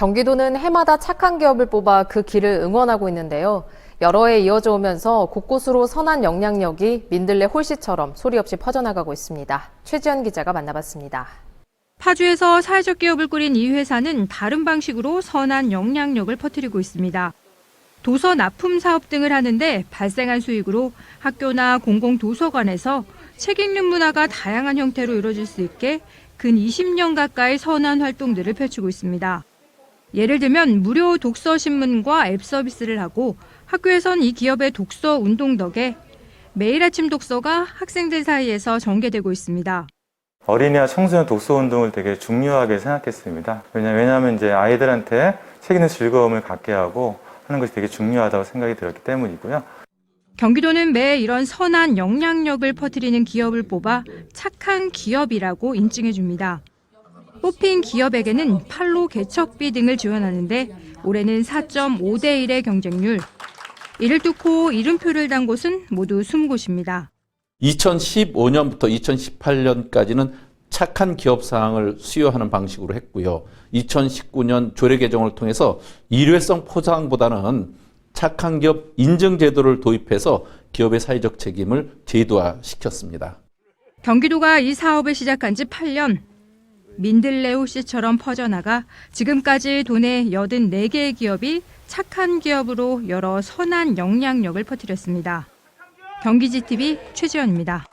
경기도는 해마다 착한 기업을 뽑아 그 길을 응원하고 있는데요. 여러 해 이어져 오면서 곳곳으로 선한 영향력이 민들레 홀씨처럼 소리 없이 퍼져나가고 있습니다. 최지연 기자가 만나봤습니다. 파주에서 사회적 기업을 꾸린 이 회사는 다른 방식으로 선한 영향력을 퍼뜨리고 있습니다. 도서 납품 사업 등을 하는데 발생한 수익으로 학교나 공공도서관에서 책 읽는 문화가 다양한 형태로 이루어질 수 있게 근 20년 가까이 선한 활동들을 펼치고 있습니다. 예를 들면 무료 독서 신문과 앱 서비스를 하고 학교에선 이 기업의 독서 운동 덕에 매일 아침 독서가 학생들 사이에서 전개되고 있습니다. 어린이와 청소년 독서 운동을 되게 중요하게 생각했습니다. 왜냐, 왜냐하면 이제 아이들한테 책 읽는 즐거움을 갖게 하고 하는 것이 되게 중요하다고 생각이 들었기 때문이고요. 경기도는 매 이런 선한 영향력을 퍼뜨리는 기업을 뽑아 착한 기업이라고 인증해 줍니다. 뽑힌 기업에게는 판로 개척비 등을 지원하는데 올해는 4.5대 1의 경쟁률. 이를 뚫고 이름표를 단 곳은 모두 20곳입니다. 2015년부터 2018년까지는 착한 기업 사항을 수여하는 방식으로 했고요. 2019년 조례 개정을 통해서 일회성 포장보다는 착한 기업 인증 제도를 도입해서 기업의 사회적 책임을 제도화시켰습니다. 경기도가 이 사업을 시작한 지 8년. 민들레호 씨처럼 퍼져나가 지금까지 도내 84개의 기업이 착한 기업으로 여러 선한 영향력을 퍼뜨렸습니다. 경기지TV 최지연입니다.